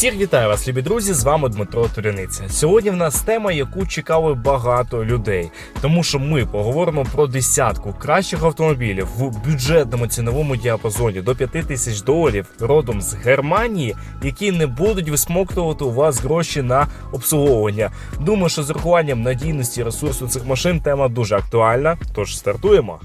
Всіх вітаю вас, любі друзі! З вами Дмитро Туряниця. Сьогодні в нас тема, яку чекали багато людей, тому що ми поговоримо про десятку кращих автомобілів в бюджетному ціновому діапазоні до 5 тисяч доларів родом з Германії, які не будуть висмоктувати у вас гроші на обслуговування. Думаю, що з урахуванням надійності ресурсу цих машин тема дуже актуальна. Тож стартуємо.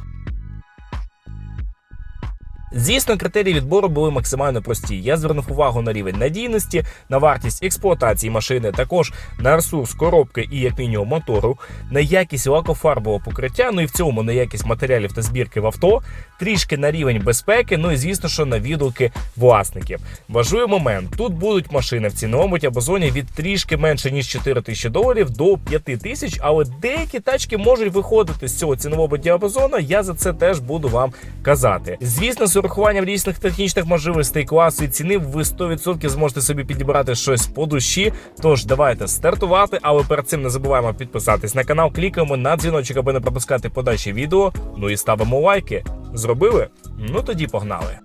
Звісно, критерії відбору були максимально прості. Я звернув увагу на рівень надійності, на вартість експлуатації машини, також на ресурс коробки і як мінімум мотору, на якість лакофарбового покриття, ну і в цілому на якість матеріалів та збірки в авто, трішки на рівень безпеки, ну і звісно, що на відгуки власників. Важливий момент: тут будуть машини в ціновому діапазоні від трішки менше ніж 4 тисячі доларів до 5 тисяч, але деякі тачки можуть виходити з цього цінового діапазону. Я за це теж буду вам казати. Звісно, урахуванням різних технічних можливостей класу і ціни, ви 100% зможете собі підібрати щось по душі. Тож давайте стартувати. Але перед цим не забуваємо підписатись на канал, клікаємо на дзвіночок, аби не пропускати подальші відео. Ну і ставимо лайки. Зробили? Ну тоді погнали.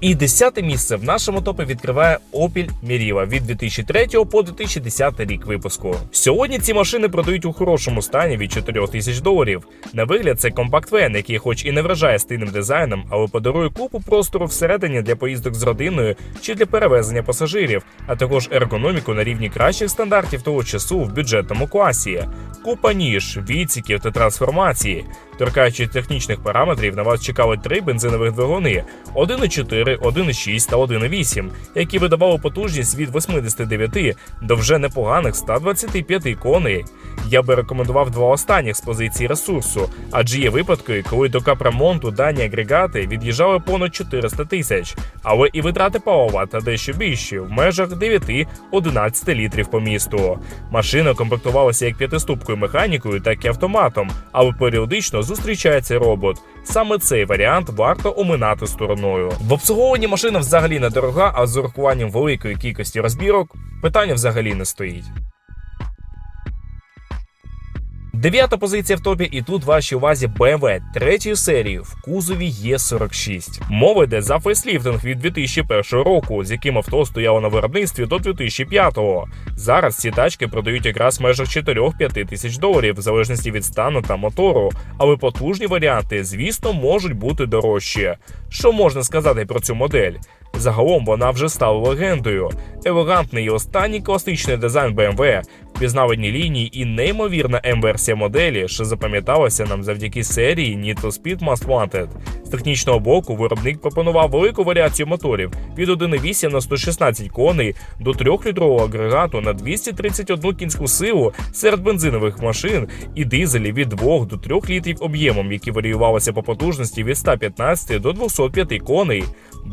І десяте місце в нашому топі відкриває Opel Meriva від 2003 по 2010 рік випуску. Сьогодні ці машини продають у хорошому стані від 4 тисяч доларів. На вигляд це компакт-вен, який, хоч і не вражає стильним дизайном, але подарує купу простору всередині для поїздок з родиною чи для перевезення пасажирів, а також ергономіку на рівні кращих стандартів того часу в бюджетному класі. Купа ніж, відсіків та трансформації. Торкаючи технічних параметрів, на вас чекали три бензинових двигуни: 1,4, 1,6 та 1,8, які видавали потужність від 89 до вже непоганих 125 коней. Я би рекомендував два останніх з позиції ресурсу, адже є випадки, коли до капремонту дані агрегати від'їжджали понад 400 тисяч, але і витрати палива та дещо більші в межах 9-11 літрів по місту. Машина комплектувалася як п'ятиступкою механікою, так і автоматом, але періодично зустрічається робот. Саме цей варіант варто оминати стороною. В обслуговуванні машина взагалі недорога, а з урахуванням великої кількості розбірок питання взагалі не стоїть. Дев'ята позиція в топі, і тут вашій увазі BMW третьої серії в кузові Є46. Мова йде за фейсліфтинг від 2001 року, з яким авто стояло на виробництві до 2005-го. Зараз ці тачки продають якраз в межах 4-5 тисяч доларів, в залежності від стану та мотору. Але потужні варіанти, звісно, можуть бути дорожчі. Що можна сказати про цю модель? Загалом вона вже стала легендою. Елегантний і останній класичний дизайн BMW, впізнавані лінії і неймовірна М-версія моделі, що запам'яталася нам завдяки серії Need for Speed Most Wanted. З технічного боку виробник пропонував велику варіацію моторів від 1,8 на 116 коней до 3-літрового агрегату на 231 кінську силу серед бензинових машин і дизелів від 2 до 3 літрів об'ємом, які варіювалися по потужності від 115 до 205 коней.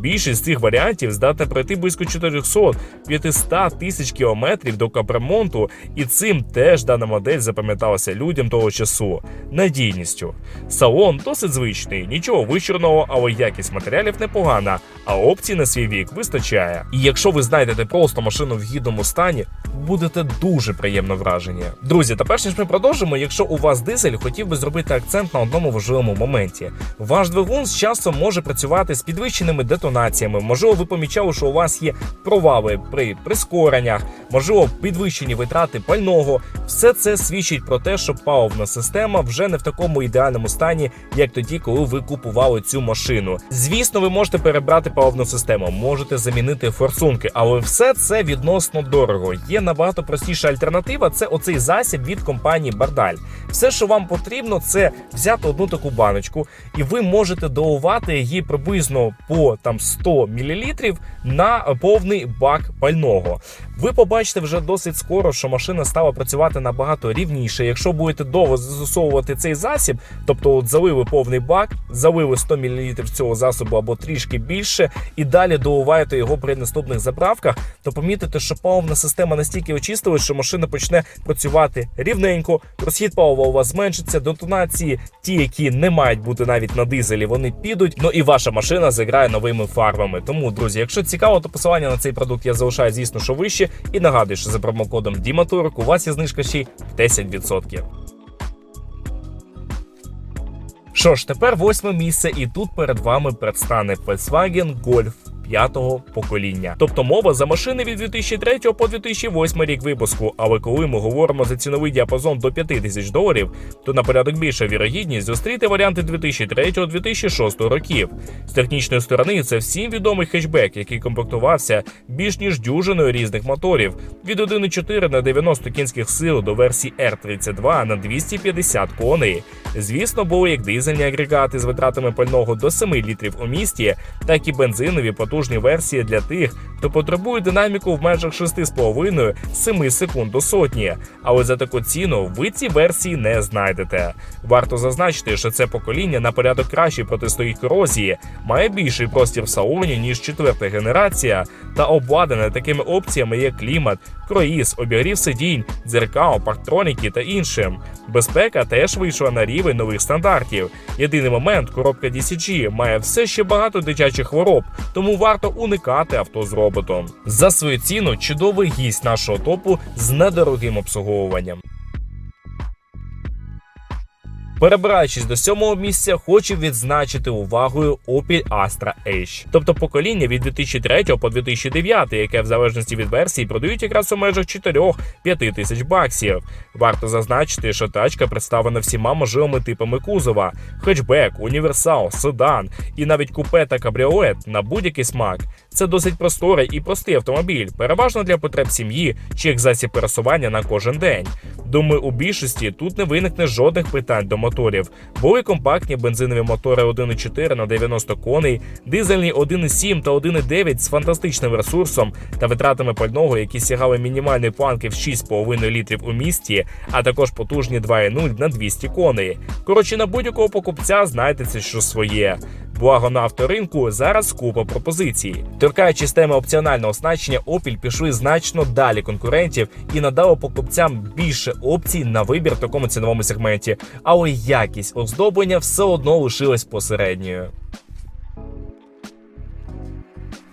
Більшість з цих варіантів здатна пройти близько 400-500 тисяч кілометрів до капремонту, і цим теж дана модель запам'яталася людям того часу надійністю. Салон досить звичний, нічого вищурного, але якість матеріалів непогана, а опцій на свій вік вистачає. І якщо ви знайдете просто машину в гідному стані, будете дуже приємно вражені. Друзі, та перш ніж ми продовжимо, якщо у вас дизель, хотів би зробити акцент на одному важливому моменті. Ваш двигун з часом може працювати з підвищеними детонаціями. Можливо, ви помічали, що у вас є провали при прискореннях, можливо, підвищені витрати пального. Все це свідчить про те, що паливна система вже не в такому ідеальному стані, як тоді, коли ви купували цю машину. Звісно, ви можете перебрати паливну систему, можете замінити форсунки, але все це відносно дорого. Є набагато простіша альтернатива. Це оцей засіб від компанії Бардаль. Все, що вам потрібно, це взяти одну таку баночку, і ви можете доувати її приблизно по там 100 мл на повний бак пального. Ви побачите вже досить скоро, що машина стала працювати набагато рівніше. Якщо будете довго застосовувати цей засіб, тобто от залили повний бак, залили 100 мл цього засобу або трішки більше, і далі доуваєте його при наступних заправках, то помітите, що паливна система настільки очистилась, що машина почне працювати рівненько, розхід палива у вас зменшиться, детонації, ті, які не мають бути навіть на дизелі, вони підуть. Ну і ваша машина заграє новими фарбами. Тому, друзі, якщо цікаво, то посилання на цей продукт я залишаю, звісно, що вище. І нагадую, що за промокодом Діматурк у вас є знижка ще й в 10%. Що ж, тепер восьме місце, і тут перед вами предстане Volkswagen Golf п'ятого покоління. Тобто мова за машини від 2003 по 2008 рік випуску. Але коли ми говоримо за ціновий діапазон до 5 тисяч доларів, то на порядок більша вірогідність зустріти варіанти 2003-2006 років. З технічної сторони це всім відомий хетчбек, який комплектувався більш ніж дюжиною різних моторів від 1,4 на 90 кінських сил до версії R32 на 250 коней. Звісно, були як дизельні агрегати з витратами пального до 7 літрів у місті, так і бензинові потужні версії для тих, хто потребує динаміку в межах 6,5-7 секунд до сотні. Але за таку ціну ви ці версії не знайдете. Варто зазначити, що це покоління на порядок краще протистоїть корозії, має більший простір в салоні ніж четверта генерація, та обладнане такими опціями, як клімат, круїз, обігрів сидінь, дзеркал, парктроніки та іншим. Безпека теж вийшла на рівень нових стандартів. Єдиний момент, коробка DCG має все ще багато дитячих хвороб, тому варто уникати авто з роботом. За свою ціну чудовий гість нашого топу з недорогим обслуговуванням. Перебираючись до сьомого місця, хочу відзначити увагою Opel Astra H, тобто покоління від 2003 по 2009, яке в залежності від версії продають якраз у межах 4-5 тисяч баксів. Варто зазначити, що тачка представлена всіма можливими типами кузова: хетчбек, універсал, седан і навіть купе та кабріолет на будь-який смак. Це досить просторий і простий автомобіль, переважно для потреб сім'ї чи як засіб пересування на кожен день. Думаю, у більшості тут не виникне жодних питань до моторів. Були компактні бензинові мотори 1,4 на 90 коней, дизельні 1,7 та 1,9 з фантастичним ресурсом та витратами пального, які сягали мінімальної планки в 6,5 літрів у місті, а також потужні 2,0 на 200 коней. Коротше, на будь-якого покупця знайдеться що своє. Благо на авторинку зараз купа пропозицій. Торкаючись теми опціонального оснащення, Opel пішли значно далі конкурентів і надали покупцям більше опцій на вибір в такому ціновому сегменті, але якість оздоблення все одно лишилась посередньою.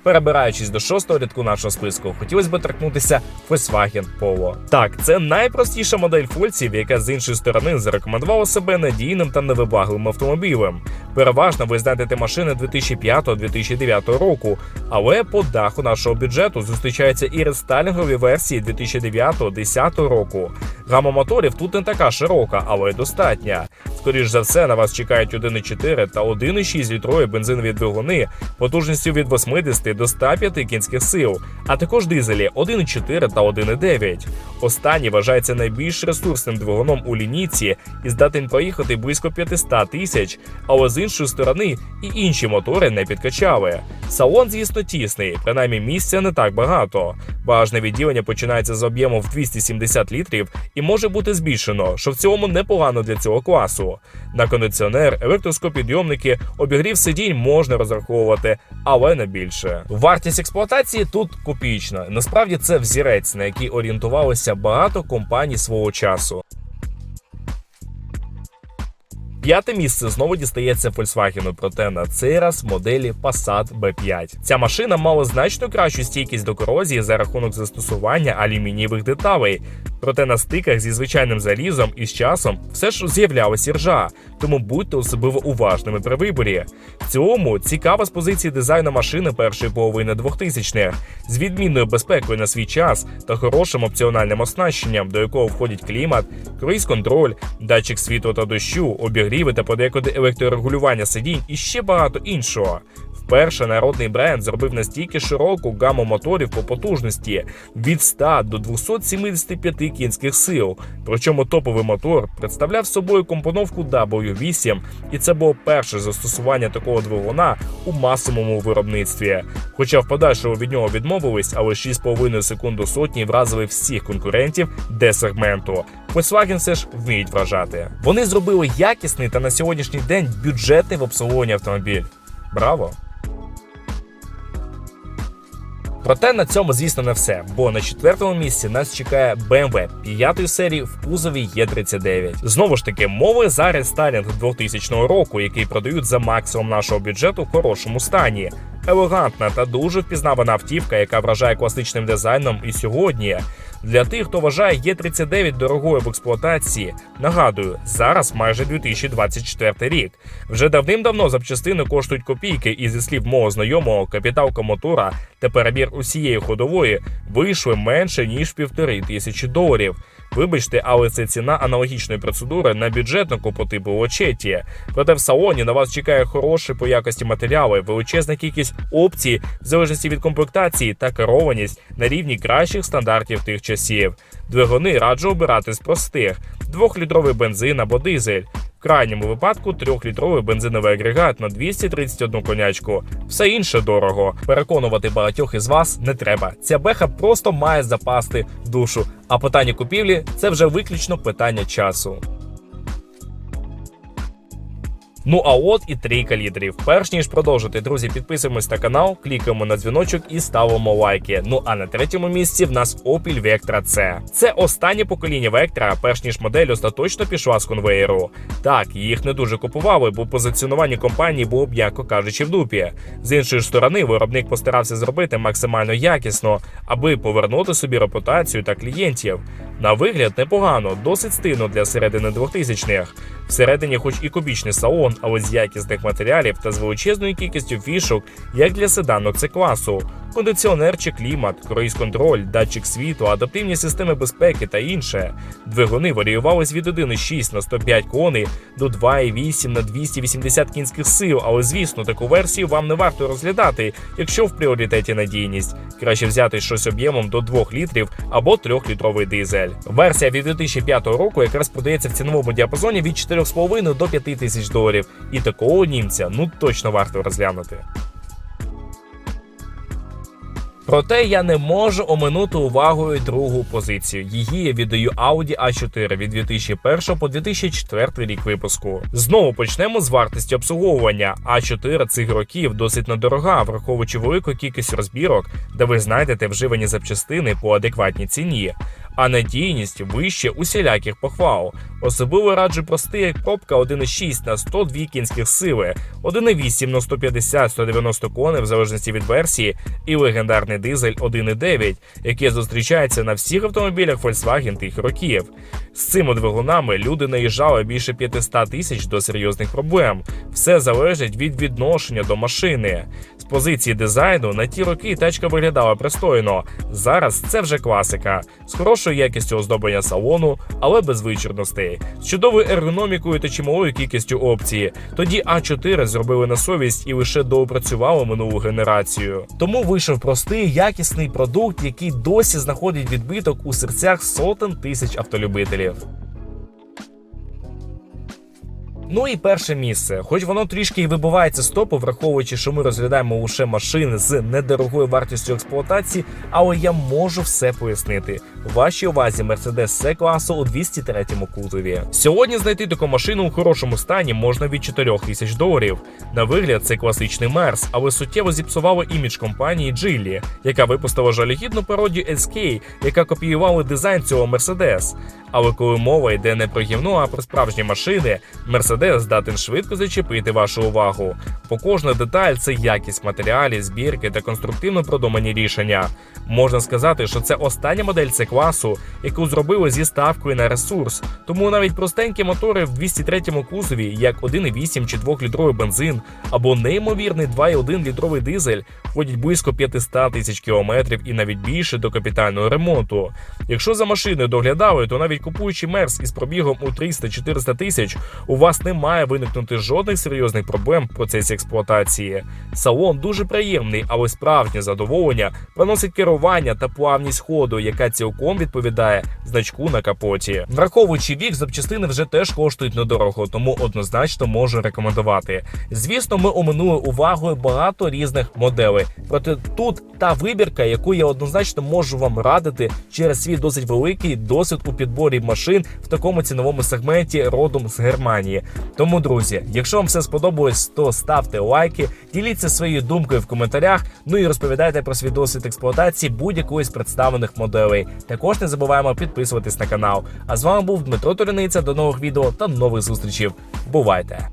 Перебираючись до шостого рядку нашого списку, хотілося б торкнутися Volkswagen Polo. Так, це найпростіша модель фульців, яка з іншої сторони зарекомендувала себе надійним та невибагливим автомобілем. Переважно ви знайдете машини 2005-2009 року, але по даху нашого бюджету зустрічаються і рестайлінгові версії 2009-2010 року. Гама моторів тут не така широка, але достатня. Скоріш за все, на вас чекають 1,4 та 1,6 літрові бензинові двигуни потужністю від 80 до 105 кінських сил, а також дизелі 1,4 та 1,9. Останній вважається найбільш ресурсним двигуном у лінійці і здатен проїхати близько 500 тисяч, але з іншої сторони і інші мотори не підкачали. Салон, звісно, тісний, принаймні місця не так багато. Багажне відділення починається з об'єму в 270 літрів і може бути збільшено, що в цілому непогано для цього класу. На кондиціонер, електроскопідйомники, обігрів сидінь можна розраховувати, але не більше. Вартість експлуатації тут копійчна. Насправді це взірець, на який орієнтувалося багато компаній свого часу. П'яте місце знову дістається Volkswagen, проте на цей раз моделі Passat B5. Ця машина мала значно кращу стійкість до корозії за рахунок застосування алюмінієвих деталей. Проте на стиках зі звичайним залізом і з часом все ж з'являлася ржа, тому будьте особливо уважними при виборі. В цілому цікава з позиції дизайну машини першої половини 2000-х, з відмінною безпекою на свій час та хорошим опціональним оснащенням, до якого входять клімат, круїз-контроль, датчик світлу та дощу, обігріви та подекуди електрорегулювання сидінь і ще багато іншого. Вперше народний бренд зробив настільки широку гаму моторів по потужності від 100 до 275 кінських сил. Причому топовий мотор представляв собою компоновку W8, і це було перше застосування такого двигуна у масовому виробництві. Хоча в подальшому від нього відмовились, але 6,5 секунд до сотні вразили всіх конкурентів D-сегменту. Volkswagen все ж вміють вражати. Вони зробили якісний та на сьогоднішній день бюджетний в обслуговуванні автомобіль. Браво! Проте на цьому, звісно, не все, бо на четвертому місці нас чекає BMW п'ятої серії в кузові Е39. Знову ж таки, мови за рестайлінг 2000 року, який продають за максимум нашого бюджету в хорошому стані. Елегантна та дуже впізнавана автівка, яка вражає класичним дизайном і сьогодні. Для тих, хто вважає Є39 дорогою в експлуатації, нагадую, зараз майже 2024 рік. Вже давним-давно запчастини коштують копійки, і зі слів мого знайомого, капіталка мотора та перебір усієї ходової вийшли менше ніж півтори тисячі доларів. Вибачте, але це ціна аналогічної процедури на бюджетнику по типу Лочеті. Проте в салоні на вас чекає хороші по якості матеріали, величезна кількість опцій, в залежності від комплектації та керованість на рівні кращих стандартів тих часів. Двигуни раджу обирати з простих: двохлітровий бензин або дизель. В крайньому випадку трьохлітровий бензиновий агрегат на 231 конячку. Все інше дорого. Переконувати багатьох із вас не треба. Ця беха просто має запасти душу. А питання купівлі це вже виключно питання часу. Ну а от і трійка лідерів. Перш ніж продовжити, друзі, підписуємось на канал, клікаємо на дзвіночок і ставимо лайки. Ну а на третьому місці в нас Opel Vectra C. Це останнє покоління Vectra, перш ніж модель остаточно пішла з конвеєру. Так, їх не дуже купували, бо позиціонування компанії було б, м'яко кажучи, в дупі. З іншої сторони, виробник постарався зробити максимально якісно, аби повернути собі репутацію та клієнтів. На вигляд непогано, досить стильно для середини 2000-х. Всередині, хоч і кубічний салон, але з якісних матеріалів та з величезною кількістю фішок, як для седанок це класу. Кондиціонер чи клімат, круїз-контроль, датчик світу, адаптивні системи безпеки та інше. Двигуни варіювались від 1,6 на 105 коней до 2,8 на 280 кінських сил, але звісно, таку версію вам не варто розглядати, якщо в пріоритеті надійність. Краще взяти щось об'ємом до 2 літрів або 3-літровий дизель. Версія від 2005 року якраз продається в ціновому діапазоні від 4,5 до 5 тисяч доларів. І такого німця ну точно варто розглянути. Проте я не можу оминути увагою другу позицію. Її я віддаю Audi A4 від 2001 по 2004 рік випуску. Знову почнемо з вартості обслуговування. А4 цих років досить недорога, враховуючи велику кількість розбірок, де ви знайдете вживані запчастини по адекватній ціні. А надійність вище усіляких похвал. Особливо раджу простий як пробка 1,6 на 102 кінських сили, 1,8 на 150-190 коней в залежності від версії, і легендарний дизель 1,9, який зустрічається на всіх автомобілях Volkswagen тих років. З цими двигунами люди наїжджали більше 500 тисяч до серйозних проблем. Все залежить від відношення до машини. Позиції дизайну на ті роки тачка виглядала пристойно. Зараз це вже класика з хорошою якістю оздоблення салону, але без вичурностей, з чудовою ергономікою та чималою кількістю опцій. Тоді А4 зробили на совість і лише доопрацювали минулу генерацію. Тому вийшов простий якісний продукт, який досі знаходить відбиток у серцях сотень тисяч автолюбителів. Ну і перше місце, хоч воно трішки і вибивається з топу, враховуючи, що ми розглядаємо лише машини з недорогою вартістю експлуатації, але я можу все пояснити. Вашій увазі Mercedes C класу у 203 кузові. Сьогодні знайти таку машину у хорошому стані можна від 4 тисяч доларів. На вигляд це класичний Мерс, але суттєво зіпсувало імідж компанії Geely, яка випустила жалюгідну пародію SK, яка копіювала дизайн цього Mercedes. Але коли мова йде не про гівно, а про справжні машини, Mercedes здатен швидко зачепити вашу увагу. Бо кожна деталь це якість матеріалів, збірки та конструктивно продумані рішення. Можна сказати, що це остання модель c класу, яку зробили зі ставкою на ресурс. Тому навіть простенькі мотори в 203-му кузові, як 1,8 чи 2-літровий бензин, або неймовірний 2,1 літровий дизель, входять близько 500 тисяч кілометрів і навіть більше до капітального ремонту. Якщо за машиною доглядали, то навіть купуючи мерс із пробігом у 300-400 тисяч, у вас не має виникнути жодних серйозних проблем в процесі експлуатації. Салон дуже приємний, але справжнє задоволення приносить керування та плавність ходу, яка цілком відповідає значку на капоті. Враховуючи вік, запчастини вже теж коштують недорого, тому однозначно можу рекомендувати. Звісно, ми оминули увагою багато різних моделей. Проте тут та вибірка, яку я однозначно можу вам радити через свій досить великий досвід у підборі машин в такому ціновому сегменті родом з Германії. Тому, друзі, якщо вам все сподобалось, то ставте лайки, діліться своєю думкою в коментарях. Ну і розповідайте про свій досвід експлуатації будь-якої з представлених моделей. Також не забуваємо підписуватись на канал. А з вами був Дмитро Туриниця. До нових відео та нових зустрічей. Бувайте!